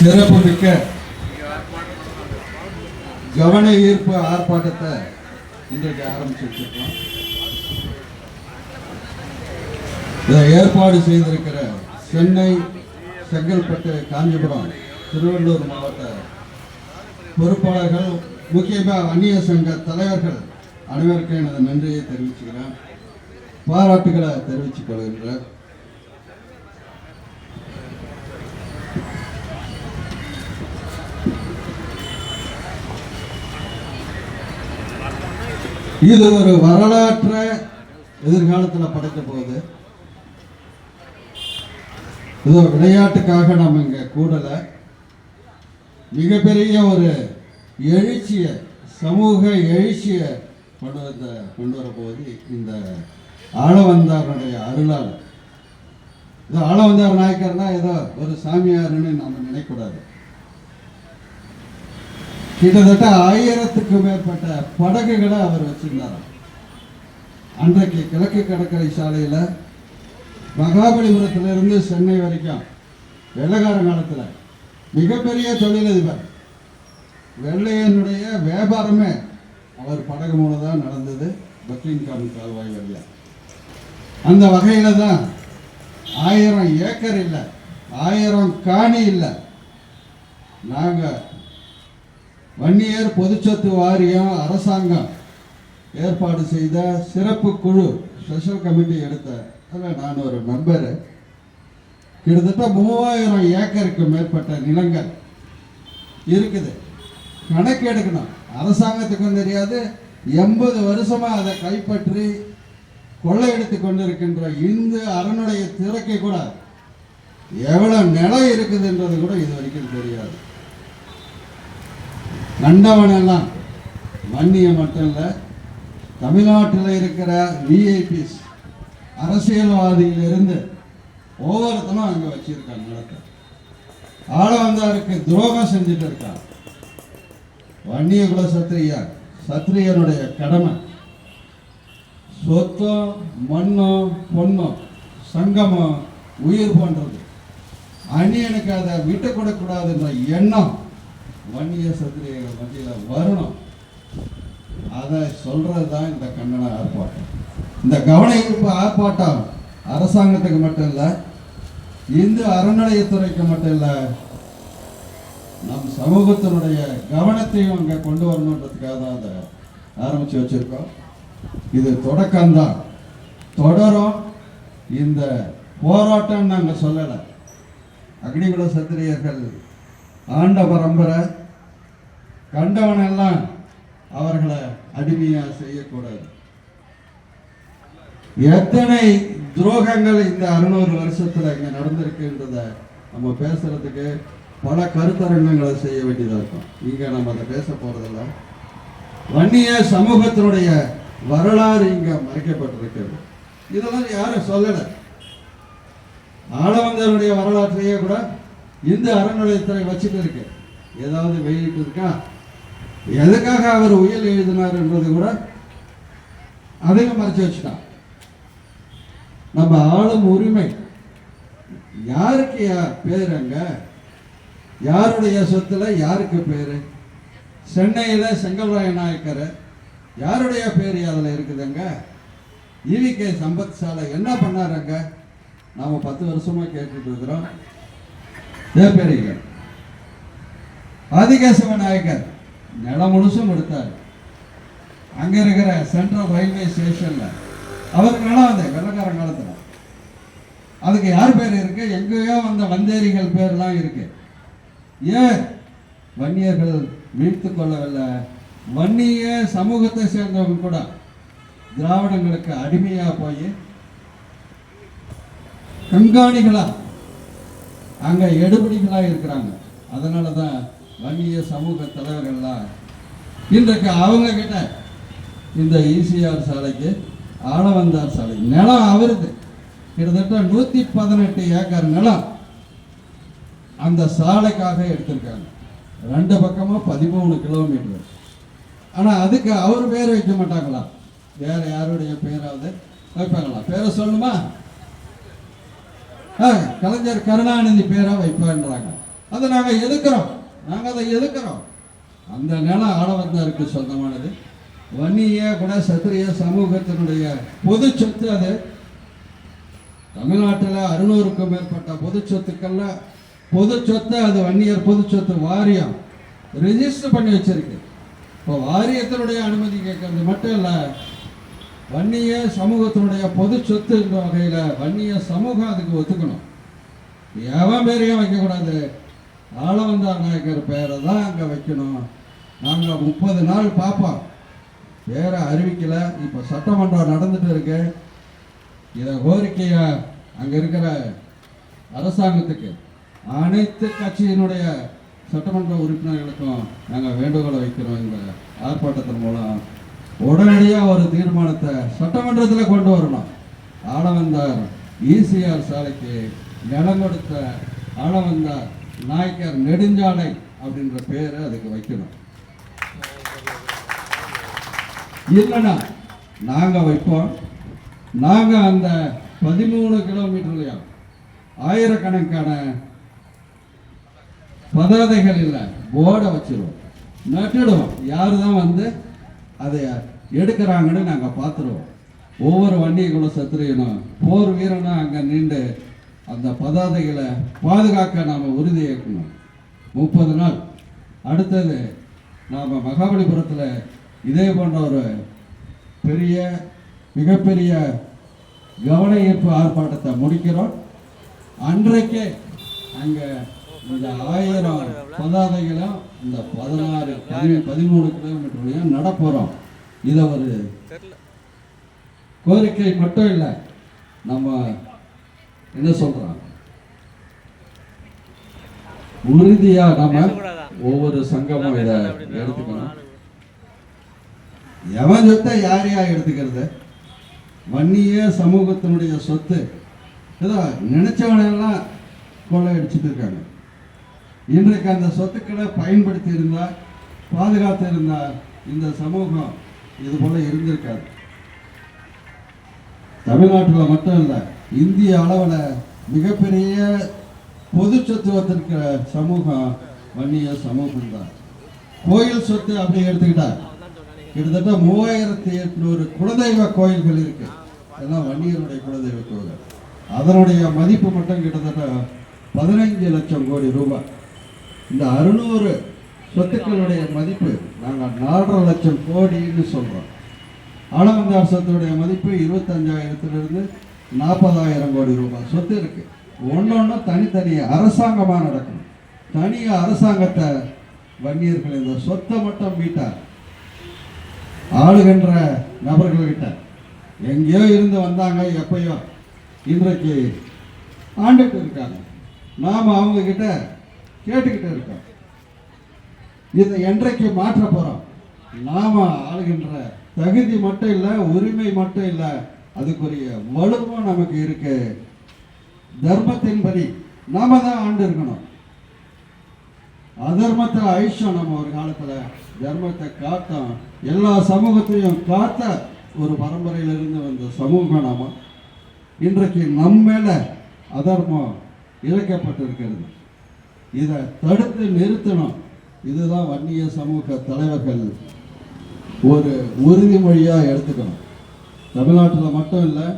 சிறப்புமிக்க கவன ஈர்ப்பு ஆர்ப்பாட்டத்தை இன்றைக்கு ஆரம்பிச்சிருக்கோம் இதை ஏற்பாடு செய்திருக்கிற சென்னை செங்கல்பட்டு காஞ்சிபுரம் திருவள்ளூர் மாவட்ட பொறுப்பாளர்கள் முக்கியமாக அந்நிய சங்க தலைவர்கள் அனைவருக்கும் எனது நன்றியை தெரிவிச்சுக்கிறேன். பாராட்டுகளை தெரிவித்துக் கொள்கின்றேன். இது ஒரு வரலாற்றை எதிர்காலத்தில் படைக்க போகுது இது ஒரு விளையாட்டுக்காக நம்ம இங்கே கூடலை. மிகப்பெரிய ஒரு எழுச்சியை சமூக எழுச்சியை கொண்டு வந்த கொண்டு வரப்போகுது இந்த ஆளவந்தாருடைய அருளால். இது ஆளவந்தார் நாயக்கர்னா ஏதோ ஒரு சாமியாருன்னு நம்ம நினைக்கூடாது கிட்டத்தட்ட ஆயிரத்துக்கு மேற்பட்ட படகுகளை அவர் வச்சிருந்தாராம் அன்றைக்கு கிழக்கு கடற்கரை சாலையில் மகாபலிபுரத்திலிருந்து சென்னை வரைக்கும் வெள்ளக்கார காலத்தில். மிகப்பெரிய தொழிலதிபர். வெள்ளையனுடைய வியாபாரமே அவர் படகு மூலம் தான் நடந்தது பக்கிங்காம் கால்வாய் வழியாக அந்த வகையில் தான் ஆயிரம் ஏக்கர் இல்லை ஆயிரம் காணி இல்லை. நாங்கள் வன்னியர் பொதுச்சொத்து வாரியம் அரசாங்கம் ஏற்பாடு செய்த சிறப்பு குழு ஸ்பெஷல் கமிட்டி எடுத்த அதில் நான் ஒரு மெம்பரு கிட்டத்தட்ட மூவாயிரம் ஏக்கருக்கு மேற்பட்ட நிலங்கள் இருக்குது. கணக்கு எடுக்கணும். அரசாங்கத்துக்கும் தெரியாது. எண்பது வருஷமாக அதை கைப்பற்றி கொள்ளையடித்து கொண்டிருக்கின்ற இந்து அரணுடைய திறக்கை கூட எவ்வளோ நிலம் இருக்குதுன்றது கூட இது வரைக்கும் தெரியாது. கண்டவனெல்லாம் வன்னிய மட்டும் இல்லை தமிழ்நாட்டில் இருக்கிற விஐபிஸ் அரசியல்வாதியிலிருந்து ஒவ்வொருத்தனும் அங்கே வச்சிருக்காங்க நிலத்தை ஆள வந்தாருக்கு துரோகம் செஞ்சுட்டு இருக்கான் வன்னிய குல சத்திரியார் சத்திரியனுடைய கடமை. சொத்தம் மண்ணோ பொண்ணோ சங்கமோ உயிர் போன்றது. அந்நியனுக்கு அதை விட்டு கொடுக்கூடாதுன்ற எண்ணம் வன்னிய சத்திரியர்கள் மத்தியில் வரணும். அதை சொல்றது தான் இந்த கண்டன ஆர்ப்பாட்டம். இந்த கவன ஈர்ப்பு ஆர்ப்பாட்டம் அரசாங்கத்துக்கு மட்டும் இல்லை இந்து அறநிலையத்துறைக்கு மட்டும் இல்லை நம் சமூகத்தினுடைய கவனத்தையும் அங்கே கொண்டு வரணுன்றதுக்காக தான் அதை ஆரம்பித்து வச்சுருக்கோம். இது தொடக்கம்தான். தொடரும். இந்த போராட்டம் நாங்கள் சொல்லலை. அக்னிகுல சத்திரியர்கள் ஆண்ட பரம்பரை. கண்டவனெல்லாம் அவர்களை அடிமையாக செய்யக்கூடாது. எத்தனை துரோகங்கள் இந்த அறுநூறு வருஷத்துல இங்க நடந்திருக்குன்றத நம்ம பேசுறதுக்கு பல கருத்தரங்கங்களை செய்ய வேண்டியதா இருக்கும். இங்க நம்ம அதை பேச போகிறதில்ல வன்னிய சமூகத்தினுடைய வரலாறு இங்க மறைக்கப்பட்டிருக்கிறது. இதெல்லாம் யாரும் சொல்லலை. ஆளவந்தருடைய வரலாற்றையே கூட இந்த அறநிலையத்துறை வச்சுட்டு இருக்கு. ஏதாவது வெளியிட்டு இருக்கா? எதுக்காக அவர் உயிர் எழுதினார் என்பது கூட அதையும் மறைச்சு வச்சுட்டான். நம்ம ஆளும் உரிமை. யாருக்கு யா- பேர் யாருடைய சொத்துல யாருக்கு பேர்? சென்னையில் செங்கல்ராய நாயக்கர். யாருடைய பேர் அதில் இருக்குதுங்க? ஈவிகே சம்பத் சாலை என்ன பண்ணாருங்க? நாம் பத்து வருஷமாக கேட்டுட்டு இருக்கிறோம். ஏன் தேப்பேரிகள் ஆதிகேசவ நாயக்கர். நிலம் முழுசும் எடுத்தார். அங்கே இருக்கிற சென்ட்ரல் ரயில்வே ஸ்டேஷனில் அவருக்கு நிலம் வந்தேன் வெள்ளக்கார காலத்தில். அதுக்கு யார் பேர் இருக்கு? எங்கேயோ வந்த வந்தேரிகள் பேர்லாம் இருக்கு. ஏன் வன்னியர்கள் வீழ்த்து கொள்ளவில்லை? வன்னிய சமூகத்தை சேர்ந்தவங்க கூட திராவிடங்களுக்கு அடிமையாக போய் கண்காணிகளா அங்கே எடுபடிகளாக இருக்கிறாங்க. அதனால தான் வன்னிய சமூக தலைவர்கள்லாம் இன்றைக்கு அவங்க கிட்ட இந்த ஈசிஆர் சாலைக்கு ஆளவந்தார் சாலை. நிலம் அவருது. கிட்டத்தட்ட நூற்றி பதினெட்டு ஏக்கர் நிலம் அந்த சாலைக்காக எடுத்திருக்காங்க. ரெண்டு பக்கமும் பதிமூணு கிலோமீட்டர் ஆனால் அதுக்கு அவர் பேர் வைக்க மாட்டாங்களா? வேறு யாருடைய பேராவது? வைப்பாங்களா? பேரை சொல்லணுமா? ஆ, கலைஞர் கருணாநிதி பேரா வைப்பான்றாங்க. அதை நாங்கள் எதுக்குறோம் நாங்கள் அதை எதுக்குறோம் அந்த நிலம் ஆடவந்தாருக்கு சொந்தமானது. வன்னிய கூட சத்திரிய சமூகத்தினுடைய பொது சொத்து அது. தமிழ்நாட்டில் அறுநூறுக்கும் மேற்பட்ட பொது சொத்துக்கள்ல பொது சொத்து அது வன்னியர் பொது சொத்து வாரியம். ரிஜிஸ்டர் பண்ணி வச்சிருக்கு. இப்போ வாரியத்தினுடைய அனுமதி கேட்கறது மட்டும் இல்லை வன்னிய சமூகத்தினுடைய பொது சொத்து என்ற வகையில் வன்னிய சமூகம் அதுக்கு ஒத்துக்கணும் எவன் பேரையும் வைக்கக்கூடாது. ஆளவந்தார் நாயக்கர் பேரை தான் அங்கே வைக்கணும். நாங்கள் முப்பது நாள் பார்ப்போம். பேரை அறிவிக்கல. இப்போ சட்டமன்றம் நடந்துட்டு இருக்கு. இதை கோரிக்கையை அங்கே இருக்கிற அரசாங்கத்துக்கு அனைத்து கட்சியினுடைய சட்டமன்ற உறுப்பினர்களுக்கும் நாங்கள் வேண்டுகோளை வைக்கிறோம் இந்த ஆர்ப்பாட்டத்தின் மூலம். உடனடியாக ஒரு தீர்மானத்தை சட்டமன்றத்தில் கொண்டு வரணும். ஆளவந்தார் ஈசிஆர் சாலைக்கு நிலம் கொடுத்த ஆளவந்தார் நாயக்கர் நெடுஞ்சாலை அப்படின்ற பேரை அதுக்கு வைக்கணும். இல்லைன்னா நாங்கள் வைப்போம். நாங்கள் அந்த பதிமூணு கிலோமீட்டர்லையும் ஆயிரக்கணக்கான பதாதைகள் இல்லை போர்டை வச்சிருவோம். நட்டுடுவோம். யார் தான் வந்து அதை எடுக்கிறாங்கன்னு நாங்கள் பார்த்துருவோம். ஒவ்வொரு வண்டியக்குள்ள சத்திரியனும் போர் வீரனும் அங்கே நின்று அந்த பதாதைகளை பாதுகாக்க நாம் உறுதி ஏற்கணும். முப்பது நாள். அடுத்தது நாம் மகாபலிபுரத்தில் இதே போன்ற ஒரு பெரிய மிகப்பெரிய கவன ஈர்ப்பு ஆர்ப்பாட்டத்தை முடிக்கிறோம். அன்றைக்கே அங்கே இந்த ஆயிரம் பதாதைகளும் இந்த பதினாறு பதி பதிமூணு கிலோமீட்டர்லையும் நடப்போகிறோம் இதை ஒரு கோரிக்கை மட்டும் இல்லை நம்ம என்ன சொல்றோம்? உறுதியா நம்ம ஒவ்வொரு சங்கமும் இதை எடுத்துக்கணும். எவன் சொத்தை யார் யார் எடுத்துக்கிறது? வன்னிய சமூகத்தினுடைய சொத்து. ஏதோ நினைச்சவனையெல்லாம் கொள்ளையடிச்சிட்டு இருக்காங்க. இன்றைக்கு அந்த சொத்துக்களை பயன்படுத்தி இருந்தா பாதுகாத்து இருந்தா இந்த சமூகம் இது போல இருந்திருக்காது. தமிழ்நாட்டில் மட்டும் இல்லை இந்திய அளவில் மிகப்பெரிய பொது சொத்து வச்சிருக்கிற சமூகம் வன்னிய சமூகம் தான் கோயில் சொத்து அப்படி எடுத்துக்கிட்டா கிட்டத்தட்ட மூவாயிரத்தி எட்நூறு குலதெய்வ கோயில்கள் இருக்கு. எல்லாம் வன்னியருடைய குலதெய்வ கோயில் அதனுடைய மதிப்பு மட்டும் கிட்டத்தட்ட பதினைஞ்சு லட்சம் கோடி ரூபாய். இந்த அறுநூறு சொத்துக்களுடைய மதிப்பு நாங்கள் நாலரை லட்சம் கோடின்னு சொல்கிறோம் ஆலமந்தார் சொத்துடைய மதிப்பு இருபத்தஞ்சாயிரத்துலேருந்து நாற்பதாயிரம் கோடி ரூபாய் சொத்து இருக்குது ஒன்று ஒன்று தனித்தனியாக அரசாங்கமாக நடக்கணும் தனியாக அரசாங்கத்தை வன்னியர்கள் இந்த சொத்தை மட்டும் மீட்டார். ஆளுகின்ற நபர்கள்கிட்ட எங்கேயோ இருந்து வந்தாங்க எப்பயோ. இன்றைக்கு ஆண்டுட்டு இருக்காங்க. நாம அவங்க கிட்ட கேட்டுக்கிட்டு இருக்கோம். இதை என்றைக்கு மாற்ற போகிறோம் நாம ஆளுகின்ற தகுதி மட்டும் இல்லை உரிமை மட்டும் இல்லை அதுக்குரிய வலுவும் நமக்கு இருக்கு. தர்மத்தின்படி நாம தான் ஆண்டு இருக்கணும். அதர்மத்தை ஐஷம் நம்ம ஒரு காலத்துல. தர்மத்தை காத்தோம். எல்லா சமூகத்தையும் காத்த ஒரு பரம்பரையிலிருந்து வந்த சமூகம் நாம. இன்றைக்கு நம்ம மேலே அதர்மம் இழைக்கப்பட்டிருக்கிறது. இதை தடுத்து நிறுத்தணும். இதுதான் வன்னிய சமூக தலைவர்கள் ஒரு உறுதிமொழியாக எடுத்துக்கணும். தமிழ்நாட்டில் மட்டும் இல்லை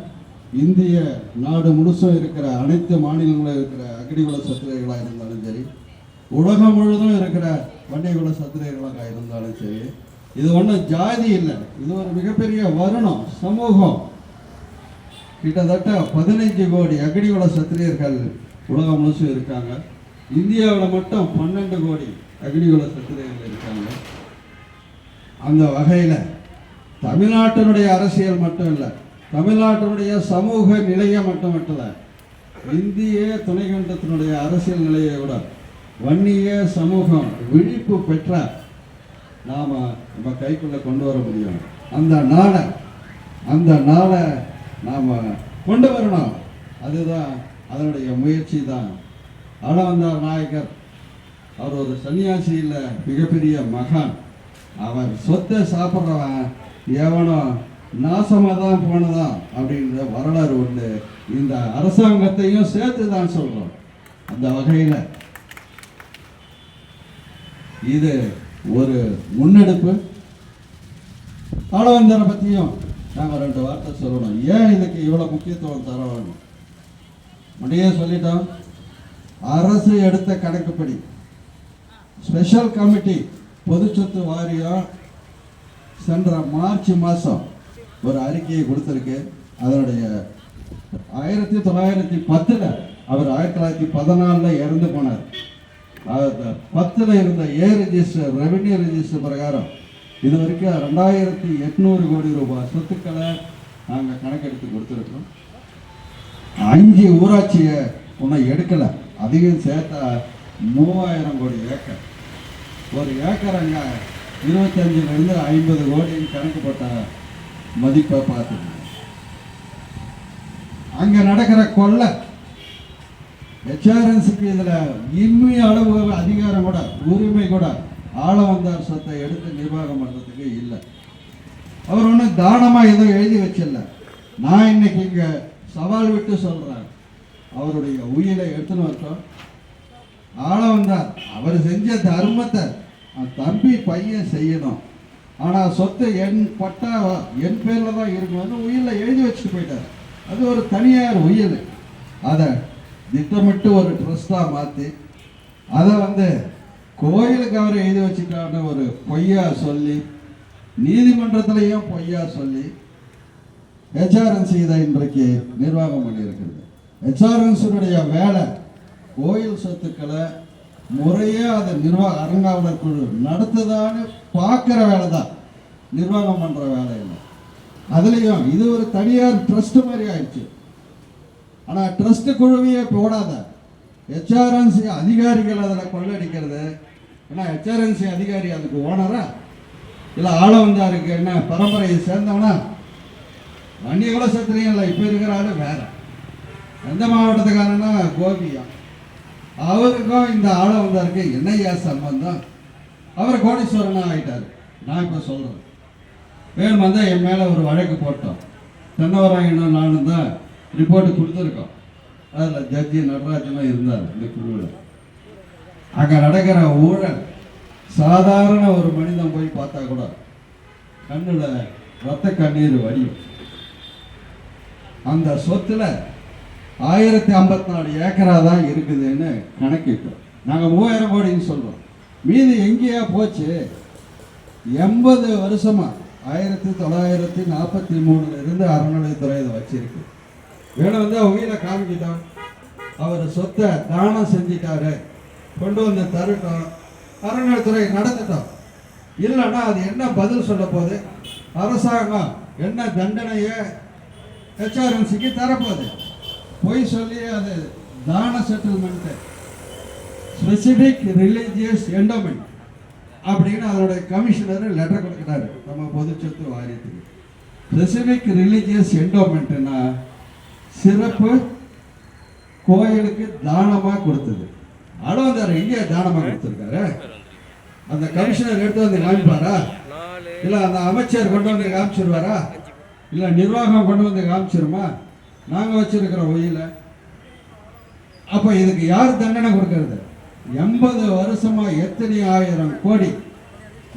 இந்திய நாடு முழுசும் இருக்கிற அனைத்து மாநிலங்களும் இருக்கிற அக்னிகுல சத்திரியர்களாக இருந்தாலும் சரி உலகம் முழுதும் இருக்கிற வன்னியகுல சத்திரியர்களாக இருந்தாலும் சரி இது ஒன்றும் ஜாதி இல்லை. இது ஒரு மிகப்பெரிய வருணம் சமூகம். கிட்டத்தட்ட பதினைஞ்சு கோடி அக்னிகுல சத்திரியர்கள் உலகம் முழுசும் இருக்காங்க. இந்தியாவில் மட்டும் பன்னெண்டு கோடி அக்னிகுல சத்திரியர்கள் இருக்காங்க. அந்த வகையில் தமிழ்நாட்டினுடைய அரசியல் மட்டும் இல்லை தமிழ்நாட்டினுடைய சமூக நிலையை மட்டும் இல்லை இந்திய துணைக்கண்டத்தினுடைய அரசியல் நிலையை விட வன்னிய சமூகம் விழிப்பு பெற்ற நாம் நம்ம கைக்குள்ளே கொண்டு வர முடியும். அந்த நாளை அந்த நாளை நாம் கொண்டு வரணும். அதுதான் அதனுடைய முயற்சி தான். ஆளவந்தார் நாயக்கர் அவர் ஒரு சன்னியாசி மிகப்பெரிய மகான். அவர் சொத்தை சாப்பிட்றவன் எவனோ நாசமாக தான் போனதான் அப்படின்ற வரலாறு உண்டு. இந்த அரசாங்கத்தையும் சேர்த்து தான் சொல்கிறோம் அந்த வகையில் இது ஒரு முன்னெடுப்பு. ஆளவந்தரை பற்றியும் நாங்கள் ரெண்டு வார்த்தை சொல்லணும். ஏன் இதுக்கு இவ்வளோ முக்கியத்துவம் தரோம் முன்னையே சொல்லிட்டோம். அரசு எடுத்த கணக்குப்படி ஸ்பெஷல் கமிட்டி பொது சொத்து வாரியம் சென்ற மார்ச் மாதம் ஒரு அறிக்கையை கொடுத்துருக்கு. அதனுடைய ஆயிரத்தி தொள்ளாயிரத்தி பத்தில் அவர் ஆயிரத்தி தொள்ளாயிரத்தி பதினாலில் இறந்து போனார். பத்தில் இருந்த ஏ ரெஜிஸ்டர் ரெவென்யூ ரெஜிஸ்டர் பிரகாரம் இது வரைக்கும் ரெண்டாயிரத்தி எட்நூறு கோடி ரூபாய் சொத்துக்களை நாங்கள் கணக்கெடுத்து கொடுத்துருக்கோம் அஞ்சு ஊராட்சியை ஒன்றும் எடுக்கலை. அதிகம் சேர்த்தா மூவாயிரம் கோடி ஏக்கர். ஒரு ஏக்கர் அங்கே இருபத்தஞ்சிலிருந்து ஐம்பது கோடின்னு கணக்குப்பட்ட மதிப்பை பார்த்துருக்கோம் அங்கே நடக்கிற கொள்ளை ஹெச்ஆர்என்சிக்கு இதில் இம்மி அளவு அதிகாரம் கூட உரிமை கூட ஆள வந்தார் சொத்தை எடுத்து நிர்வாகம் பண்ணுறதுக்கு இல்லை. அவர் ஒன்றும் தானமாக எதுவும் எழுதி வச்சில்ல. நான் இன்னைக்கு இங்கே சவால் விட்டு சொல்கிறேன் அவருடைய உயிரை எடுத்துன்னு வரட்டும். ஆள வந்தார் அவர் செஞ்ச தர்மத்தை தம்பி பையன் செய்யணும். ஆனால் சொத்து என் பட்டா என் பேரில் தான் இருக்கணும்னு உயிரில் எழுதி வச்சுட்டு போயிட்டார். அது ஒரு தனியார் உயிர். அதை திட்டமிட்டு ஒரு ட்ரஸ்டாக மாற்றி அதை வந்து கோயிலுக்கு அவர் எழுதி வச்சுட்டான்னு ஒரு பொய்யா சொல்லி நீதிமன்றத்திலையும் பொய்யா சொல்லி ஹெச்ஆர்என்சி இதை இன்றைக்கு நிர்வாகம் பண்ணியிருக்கிறது. ஹெச்ஆர்என்சியுடைய வேலை கோயில் சொத்துக்களை முறையாக அதை நிர்வாக அறங்காவலர் குழு நடத்துதான்னு பார்க்குற வேலை தான் நிர்வாகம் பண்ணுற வேலை இல்லை. அதுலேயும் இது ஒரு தனியார் ட்ரஸ்ட் மாதிரி ஆயிடுச்சு. ஆனால் ட்ரஸ்ட் குழுவையே போடாத. ஹெச்ஆர்என்சி அதிகாரிகள் அதில் கொள்ளடிக்கிறது. ஏன்னா ஹெச்ஆர்என்சி அதிகாரி அதுக்கு ஓனரா? இல்லை ஆள வந்தாருக்கு என்ன பரம்பரையை சேர்ந்தவனா? வண்டியை கூட சத்திரியம் இல்லை இப்போ இருக்கிற ஆள் வேற. எந்த மாவட்டத்துக்காரன்னா கோபியா. அவருக்கும் இந்த ஆள வந்தாருக்கு என்னையா சம்பந்தம்? அவர் கோடீஸ்வரனாக ஆகிட்டார் நான் இப்போ சொல்கிறேன் வேணுமா தான் என் மேலே ஒரு வழக்கு போட்டோம். தென்னவராயனும் நானும் தான் ரிப்போர்ட் கொடுத்துருக்கோம். அதில் ஜட்ஜி நடராஜனும் இருந்தார் இந்த குழுவில். அங்கே நடக்கிற ஊழல் சாதாரண ஒரு மனிதன் போய் பார்த்தா கூட கண்ணில் ரத்த கண்ணீர் வடியும். அந்த சொத்தில் ஆயிரத்தி ஐம்பத்தி நாலு ஏக்கரா தான் இருக்குதுன்னு கணக்கிட்டோம். நாங்கள் மூவாயிரம் கோடின்னு சொல்கிறோம் மீதி எங்கேயா போச்சு? எண்பது வருஷமாக ஆயிரத்தி தொள்ளாயிரத்தி நாற்பத்தி மூணுலேருந்து அறநிலையத்துறை இதை வச்சிருக்கு. வேணும் வந்து உயிரை காமிக்கிட்டோம். அவர் சொத்தை தானம் செஞ்சிட்டாரு. கொண்டு வந்து தரட்டும். அறநிலைத்துறை நடத்தட்டும். இல்லைன்னா அது என்ன பதில் சொல்ல போகுது? அரசாங்கம் என்ன தண்டனையை ஹெச்ஆர்எம்சிக்கு தரப்போகுது? பொய் சொல்லி அது தான செட்டில்மெண்ட்டு ஸ்பெசிஃபிக் ரிலீஜியஸ் எண்டோமெண்ட் அப்படின்னு அதனுடைய கமிஷனர் லெட்டர் கொடுக்குறாரு நம்ம பொது சொத்து வாரியத்துக்கு. ஸ்பெசிஃபிக் ரிலீஜியஸ் எண்டோமெண்ட்னா சிறப்பு கோயிலுக்கு தானமாக கொடுத்தது. அளவந்தார் எங்கே தானமாக கொடுத்துருக்காரு? அந்த கமிஷனர் எடுத்து வந்து காமிப்பாரா? இல்லை அந்த அமைச்சர் கொண்டு வந்து காமிச்சிருவாரா? இல்லை நிர்வாகம் கொண்டு வந்து காமிச்சிருமா? நாங்கள் வச்சிருக்கிற ஒயில. அப்போ இதுக்கு யார் தண்டனை கொடுக்கறது? எண்பது வருஷமா எத்தனை ஆயிரம் கோடி?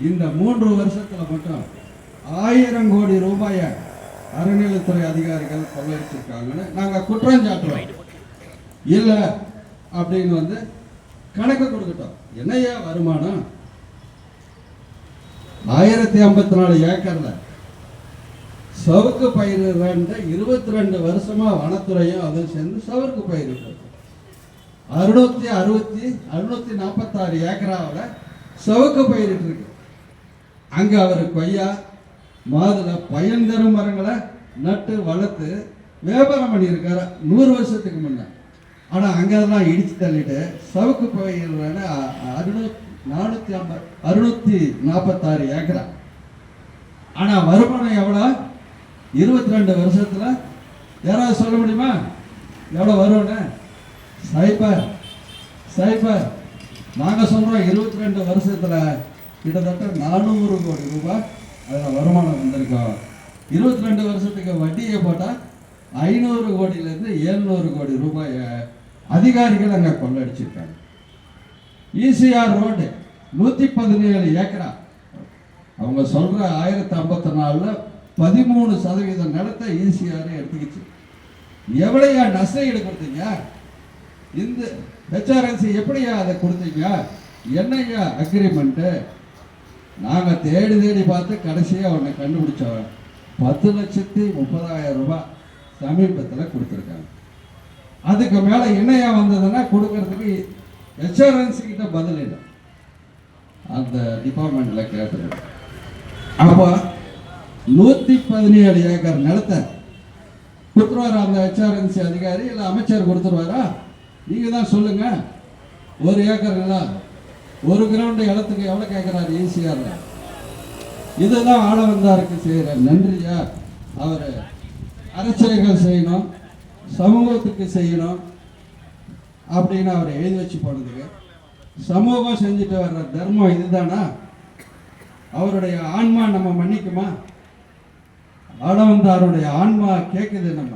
இந்த மூன்று வருஷத்துல மட்டும் ஆயிரம் கோடி ரூபாயை அறநிலைத்துறை அதிகாரிகள் பங்கேற்றிருக்காங்கன்னு நாங்கள் குற்றஞ்சாட்டுறோம் இல்லை அப்படின்னு வந்து கணக்கு கொடுக்கட்டும் என்னையா வருமானம்? ஆயிரத்தி ஐம்பத்தி நாலு ஏக்கர்ல. சவுக்கு பயிரிடுற இருபத்தி ரெண்டு வருஷமா வனத்துறையும் அதுவும் சேர்ந்து சவுக்கு பயிரிடுறது அறுநூத்தி அறுபத்தி அறுநூத்தி நாற்பத்தாறு ஏக்கராவில் சவுக்கு பயிரிட்டு இருக்கு. அங்கே அவர் கொய்யா மாதுளை பயன் தரும் மரங்களை நட்டு வளர்த்து வியாபாரம் பண்ணியிருக்காரு நூறு வருஷத்துக்கு முன்னே. ஆனால் அங்கே அதெல்லாம் இடித்து தள்ளிட்டு சவுக்கு பயிரிடுறேன்னு அறுநூத்தி நானூற்றி ஐம்பது அறுநூற்றி நாற்பத்தாறு ஏக்கரா. ஆனால் வருமானம் எவ்வளோ? இருபத்தி ரெண்டு வருஷத்தில். யாராவது சொல்ல முடியுமா? எவ்வளோ வரும்னு? சைபர் சைபர். நாங்கள் சொல்கிறோம் இருபத்தி ரெண்டு வருஷத்தில் கிட்டத்தட்ட நானூறு கோடி ரூபாய் அதில் வருமானம் வந்திருக்கோம் இருபத்தி ரெண்டு வருஷத்துக்கு வட்டியை போட்டால் ஐநூறு கோடியிலேருந்து ஏழ்நூறு கோடி ரூபாயை அதிகாரிகள் அங்கே கொள்ளடிச்சிருக்காங்க. ஈசிஆர் ரோடு நூற்றி பதினேழு ஏக்கரா. அவங்க சொல்கிற ஆயிரத்தி ஐம்பத்தி நாலில் பதிமூணு சதவீதம் நிலத்தை ஈசிஆர் எடுத்துக்கிச்சு. எவ்வளையா நஷ்ட ஈடு கொடுத்தீங்க இந்த ஹெச்ஆர்என்சி எப்படியா அதை கொடுத்தீங்க? என்னையா அக்ரிமெண்ட்டு நாங்கள் தேடி தேடி பார்த்து கடைசியாக அவனை கண்டுபிடிச்சவன். பத்து லட்சத்தி முப்பதாயிரம் ரூபாய் சமீபத்தில் கொடுத்துருக்காங்க. அதுக்கு மேலே என்னையா வந்ததுன்னா கொடுக்கறதுக்கு ஹெச்ஆர்என்சி கிட்ட பதில் இல்லை. அந்த டிபார்ட்மெண்ட்டில் கேட்டுருக்கேன் அப்போ நூற்றி பதினேழு ஏக்கர் நிலத்தை கொடுத்துருவாரா அந்த ஹெச்ஆர்என்சி அதிகாரி இல்லை அமைச்சர் கொடுத்துருவாரா? நீங்கள் தான் சொல்லுங்கள் ஒரு ஏக்கர் இல்லை ஒரு கிரவுண்டு இடத்துக்கு எவ்வளோ கேட்குறாரு ஈஸியாக இதுதான் ஆள வந்தாருக்கு செய்கிற நன்றியா அவர் அரசியல்கள் செய்யணும் சமூகத்துக்கு செய்யணும் அப்படின்னு அவர் எழுதி வச்சு போனதுக்கு. சமூகம் செஞ்சுட்டு வர்ற தர்மம் இதுதானா? அவருடைய ஆன்மா நம்ம மன்னிக்குமா? ஆளவந்தாருடைய ஆன்மா கேட்குது நம்ம.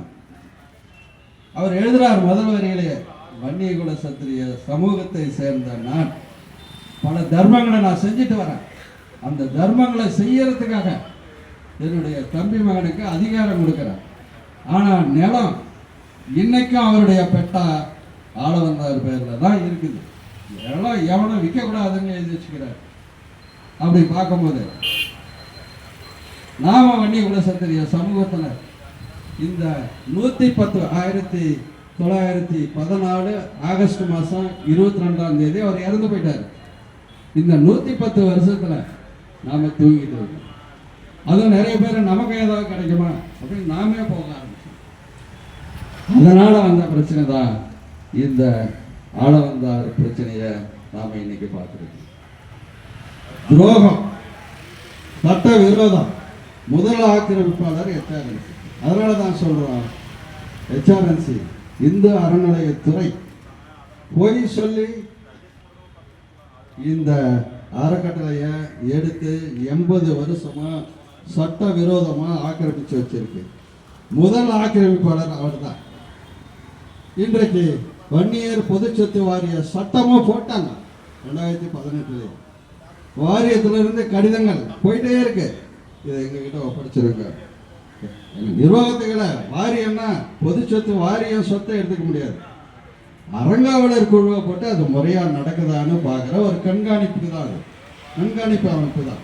அவர் எழுதுறார் முதல் வரையிலேயே வன்னிய குல சத்திரிய சமூகத்தை சேர்ந்த நான். பல தர்மங்களை நான் செஞ்சுட்டு வரேன். அந்த தர்மங்களை செய்யறதுக்காக என்னுடைய தம்பி மகனுக்கு அதிகாரம் கொடுக்குறேன் ஆனால் நிலம் இன்னைக்கும் அவருடைய பெட்டா ஆளவந்தார் பேரில் தான் இருக்குது. நிலம் எவனும் விற்கக்கூடாதுன்னு எழுதி வச்சுக்கிறார். அப்படி பார்க்கும்போது நாம வன்னி குலசத்திரிய சமூகத்தில் இந்த நூற்றி பத்து ஆயிரத்தி தொள்ளாயிரத்தி பதினாலு ஆகஸ்ட் மாதம் இருபத்தி ரெண்டாம் தேதி அவர் இறந்து போயிட்டார். இந்த நூற்றி பத்து வருஷத்தில் நாம் தூங்கிட்டு இருக்கோம். அதுவும் நிறைய பேர் நமக்கு ஏதாவது கிடைக்குமா? அப்படின்னு நாமே போக ஆரம்பிச்சோம். அதனால் வந்த பிரச்சனை தான் இந்த ஆள வந்தார் பிரச்சனையை நாம இன்னைக்கு பார்த்துருக்கோம். துரோகம் சட்ட விரோதம் முதல் ஆக்கிரமிப்பாளர் எச்ஆர்என்சி. அதனால தான் சொல்கிறோம் ஹெச்ஆர்என்சி இந்து அறநிலையத்துறை பொய் சொல்லி இந்த அறக்கட்டளையை எடுத்து எண்பது வருஷமா சட்ட விரோதமாக ஆக்கிரமித்து வச்சிருக்கு. முதல் ஆக்கிரமிப்பாளர் அவர்தான். இன்றைக்கு வன்னியர் பொதுச்சொத்து வாரிய சட்டமும் போட்டாங்க ரெண்டாயிரத்தி பதினெட்டுலேயே. வாரியத்திலிருந்து கடிதங்கள் போயிட்டே இருக்கு. இதை எங்ககிட்ட ஒப்படைச்சிருங்க. எங்க நிர்வாகத்துக்களை வாரியம்னா பொது சொத்து வாரியம் சொத்தை எடுத்துக்க முடியாது. அறங்காவலர் குழுவை போட்டு அது முறையா நடக்குதான்னு பார்க்குற ஒரு கண்காணிப்புக்கு தான் அது. கண்காணிப்பு அமைப்பு தான்.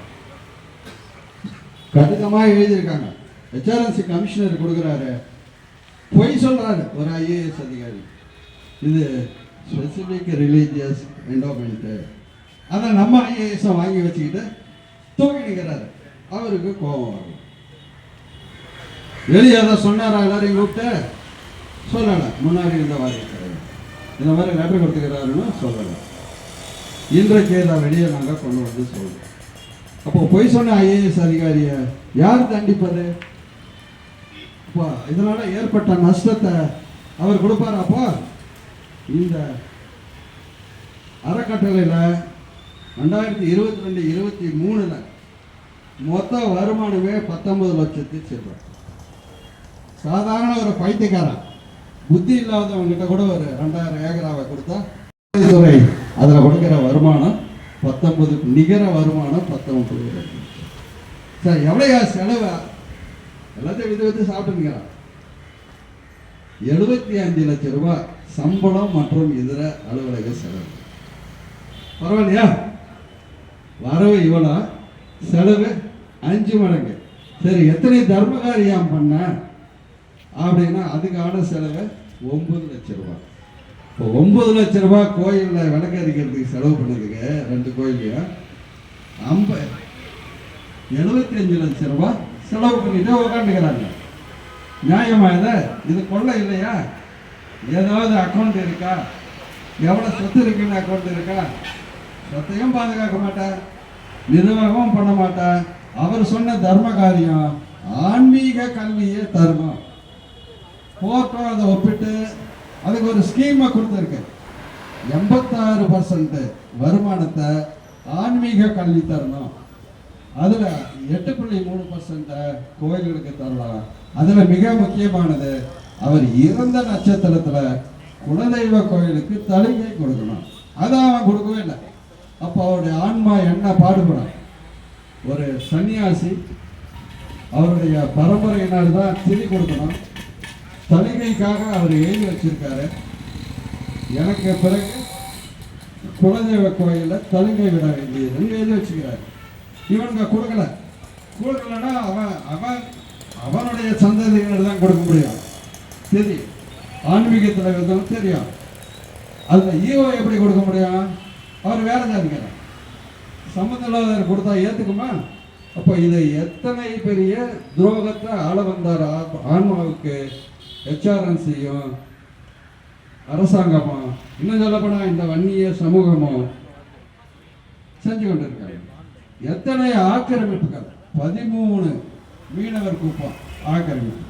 கடிதமாக எழுதியிருக்காங்க. ஹெச்ஆர்என்சி கமிஷனர் கொடுக்குறாரு. பொய் சொல்றாரு. ஒரு ஐஏஎஸ் அதிகாரி. இது ஸ்பெசிஃபிக் ரிலீஜியஸ் என்டோமெண்ட்டு அதை நம்ம ஐஏஎஸை வாங்கி வச்சுக்கிட்டு தூக்கி நிற்கிறாரு அவருக்கு கோபம் வரும் வெளியே அதை சொன்னாரா? எல்லாரையும் கூப்பிட்டு சொல்லலை. முன்னாடி இருந்த வாரியத்தில் இந்த மாதிரி லெட்டர் கொடுத்துக்கிறாருன்னு சொல்லலை இன்றைக்கு இதை வெளியே நாங்கள் கொண்டு வந்து சொல்கிறோம் அப்போ பொய் சொன்ன ஐஏஎஸ் அதிகாரியை யார் தண்டிப்பது? அப்போ இதனால் ஏற்பட்ட நஷ்டத்தை அவர் கொடுப்பார் அப்போ இந்த அறக்கட்டளையில் ரெண்டாயிரத்தி இருபத்தி ரெண்டு இருபத்தி மூணில் மொத்த வருமானமே பத்தொன்பது லட்சத்தி செல்வார் சாதாரண ஒரு பைத்தியக்காரன். புத்தி இல்லாதவங்ககிட்ட கூட ஒரு ரெண்டாயிரம் ஏக்கராவை கொடுத்தா துறை அதில் கொடுக்கிற வருமானம் பத்தொன்பது நிகர வருமானம் பத்தொன்பது சார் எவ்வளையா செலவு? எல்லாத்தையும் விதை வித்து சாப்பிட்டுங்கிறான் எழுபத்தி அஞ்சு லட்சம் ரூபாய் சம்பளம் மற்றும் இதர அலுவலக செலவு. பரவாயில்லையா? வரவு இவ்வளோ செலவு அஞ்சு மடங்கு. சரி எத்தனை தர்மகாரியம் பண்ண? அப்படின்னா அதுக்கான செலவு ஒன்பது லட்ச ரூபா இப்போ ஒன்பது லட்ச ரூபா கோயிலில் விளக்கு அடிக்கிறதுக்கு செலவு பண்ணதுக்கு ரெண்டு கோயிலையும் ஐம்ப எழுபத்தி அஞ்சு லட்ச ரூபா செலவு பண்ணிட்டு உக்காந்துக்கிறாங்க. நியாயமா இதை? இது கொள்ள இல்லையா? ஏதாவது அக்கௌண்ட் இருக்கா? எவ்வளோ சொத்து இருக்குன்னு அக்கௌண்ட் இருக்கா? சொத்தையும் பாதுகாக்க மாட்டேன் நிர்வாகமும் பண்ண மாட்டேன் அவர் சொன்ன தர்ம காரியம் ஆன்மீக கல்வியே தர்மம். கோர்ட்டும் அதை ஒப்பிட்டு அதுக்கு ஒரு ஸ்கீமை கொடுத்துருக்கு. எண்பத்தாறு பர்சன்ட் வருமானத்தை ஆன்மீக கல்வி தரணும். அதில் எட்டு புள்ளி மூணு பர்சன்ட்டை கோயில்களுக்கு தரலாம். அதில் மிக முக்கியமானது அவர் இறந்த நட்சத்திரத்தில் குலதெய்வ கோயிலுக்கு தலிகை கொடுக்கணும். அதை அவன் கொடுக்கவே இல்லை. அப்போ அவருடைய ஆன்மா என்ன பாடுபடும்? ஒரு சன்னியாசி அவருடைய பரம்பரையினால் தான் திதி கொடுக்கணும். தலைமைக்காக அவர் எழுதி வச்சிருக்காரு. எனக்கு பிறகு குலதெய்வ கோயிலில் தலைமை விட வேண்டியது. எழுதி வச்சுக்கிறாரு. இவனுங்க கொடுக்கல. கொடுக்கலன்னா அவன் அவன் அவனுடைய சந்ததியினர் தான் கொடுக்க முடியும். தெரியும் ஆன்மீகத்தில் தான் தெரியும். அதில் ஈவோ எப்படி கொடுக்க முடியும்? அவர் வேற ஜாதிக்கிறார் சம்மந்தம் இல்லாதவர் கொடுத்தா ஏற்றுக்குமா அப்போ இதை எத்தனை பெரிய துரோகத்தை ஆள வந்தார்? ஆன்மாவுக்கு ஹெச்ஆர்என்சியும் அரசாங்கமும் இன்னும் சொல்லப்போனால் இந்த வன்னிய சமூகமும் செஞ்சு கொண்டிருக்காங்க எத்தனை ஆக்கிரமிப்புகள்? பதிமூணு மீனவர் கூப்பம் ஆக்கிரமிப்பு.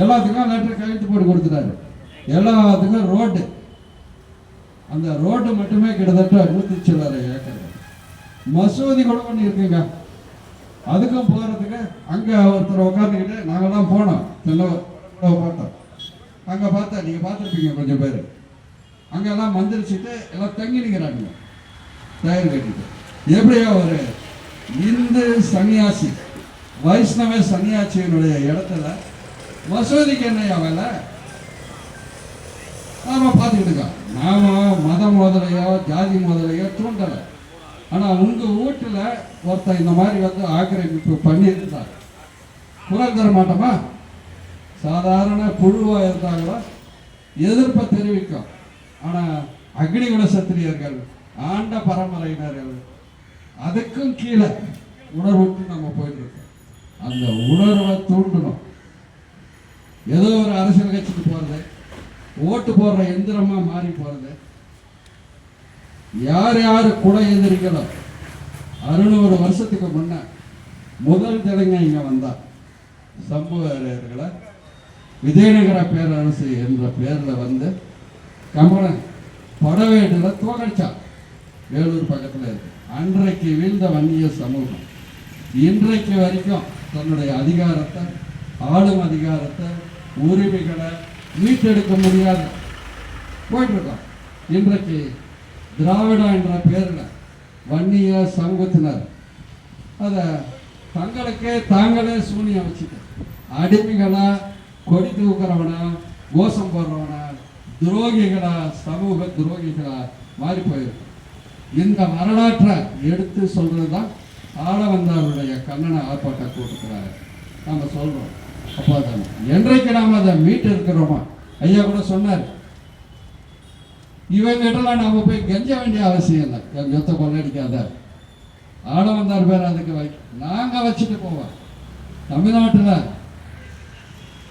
எல்லாத்துக்கும் லெட்டர் கையெழுத்து போட்டு கொடுத்துட்டாரு. எல்லாத்துக்கும் ரோடு அந்த ரோடு மட்டுமே கிட்டத்தட்ட நூற்றி சில்லறை ஏக்கர். மசூதி கூட ஒன்று இருக்குங்க அதுக்கும் போகிறதுக்கு அங்கே ஒருத்தர் உட்காந்துக்கிட்டு நாங்கள்லாம் போனோம். இவ்வளோ பார்த்தோம். அங்கே பார்த்தா நீங்கள் பார்த்துருப்பீங்க கொஞ்சம் பேர். அங்கெல்லாம் மந்திரிச்சிட்டு எல்லாம் தங்கி நிற்கிறாங்க டயர் கட்டிட்டு. எப்படியோ ஒரு இந்து சன்னியாசி வைஷ்ணவ சன்னியாசியினுடைய இடத்துல மசூதிக்கு என்னையா வேலை? நாம பார்த்துக்கிட்டு இருக்கோம். நாம மதம் முதலையோ ஜாதி முதலையோ தூண்டலை. ஆனால் உங்கள் வீட்டில் ஒருத்தர் இந்த மாதிரி வந்து ஆக்கிரமிப்பு பண்ணியிருந்தார். குரல் தர மாட்டோமா? சாதாரண புழுவாக இருந்தாங்களோ? எதிர்ப்பை தெரிவிக்கும். ஆனால் அக்னிகுல சத்திரியர்கள் ஆண்ட பரம்பரையினர்கள் அதுக்கும் கீழே உணர்வுக்கு நம்ம போயிட்டு இருக்கோம் அந்த உணர்வை தூண்டணும். ஏதோ ஒரு அரசியல் கட்சிக்கு போகிறது ஓட்டு போடுற எந்திரமா மாறி போகிறது யார் யார் கூட எதிரிகளோ அறுநூறு வருஷத்துக்கு முன்ன முதல் தெலுங்க இங்கே வந்தார் சம்புவரையர்களை விஜயநகர பேரரசு என்ற பேரில் வந்து கமலன் படவேடில் தோக்கடிச்சான். வேலூர் பக்கத்தில் இருக்கு. அன்றைக்கு வீழ்ந்த வன்னிய சமூகம். இன்றைக்கு வரைக்கும் தன்னுடைய அதிகாரத்தை ஆளும் அதிகாரத்தை உரிமைகளை மீட்டெடுக்க முடியாத. போயிட்டுருக்கோம் இன்றைக்கு திராவிடா என்ற பேரில் வன்னிய சமூகத்தினர் அதை தங்களுக்கே தாங்களே சூனியம் வச்சுட்டு அடிமைகளா கொடி தூக்குறவனா கோஷம் போடுறவனா துரோகிகளா சமூக துரோகிகளா மாறி போயிடும் இந்த வரலாற்றை எடுத்து சொல்றது தான் ஆளவந்தாருடைய கண்ணனை ஆர்ப்பாட்ட கூட்டத்தில் நம்ம சொல்றோம். அப்போ என்றைக்கு நாம் அதை மீட்டு இருக்கிறோமா? ஐயா கூட சொன்னார். இவங்கிட்டலாம் நாம் போய் கெஞ்ச வேண்டிய அவசியம் இல்லை. என் சொத்தை கொள்ளடிக்காத ஆளவந்தார் பேர் அதுக்கு வை. நாங்கள் வச்சுட்டு போவோம். தமிழ்நாட்டில்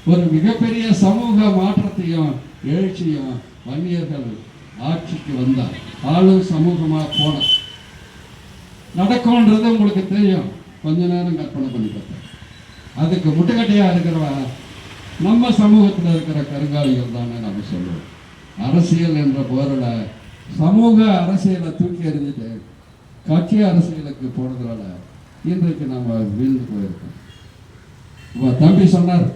ஒரு மிகப்பெரிய சமூக மாற்றத்தையும் எழுச்சியும் வன்னியர்கள் ஆட்சிக்கு வந்தார். ஆளும் சமூகமாக போன நடக்கும்ன்றது உங்களுக்கு தெரியும். கொஞ்ச நேரம் கற்பனை பண்ணி பார்த்தேன் அதுக்கு முட்டுக்கட்டையாக இருக்கிறவ? நம்ம சமூகத்தில் இருக்கிற கருங்காலிகள் தானே நம்ம சொல்லுவோம். அரசியல் என்ற போரில் சமூக அரசியலை தூக்கி எறிஞ்சிட்டு கட்சி அரசியலுக்கு போனதுனால இன்றைக்கு நம்ம வீழ்ந்து போயிருக்கோம். தம்பி சொன்னார்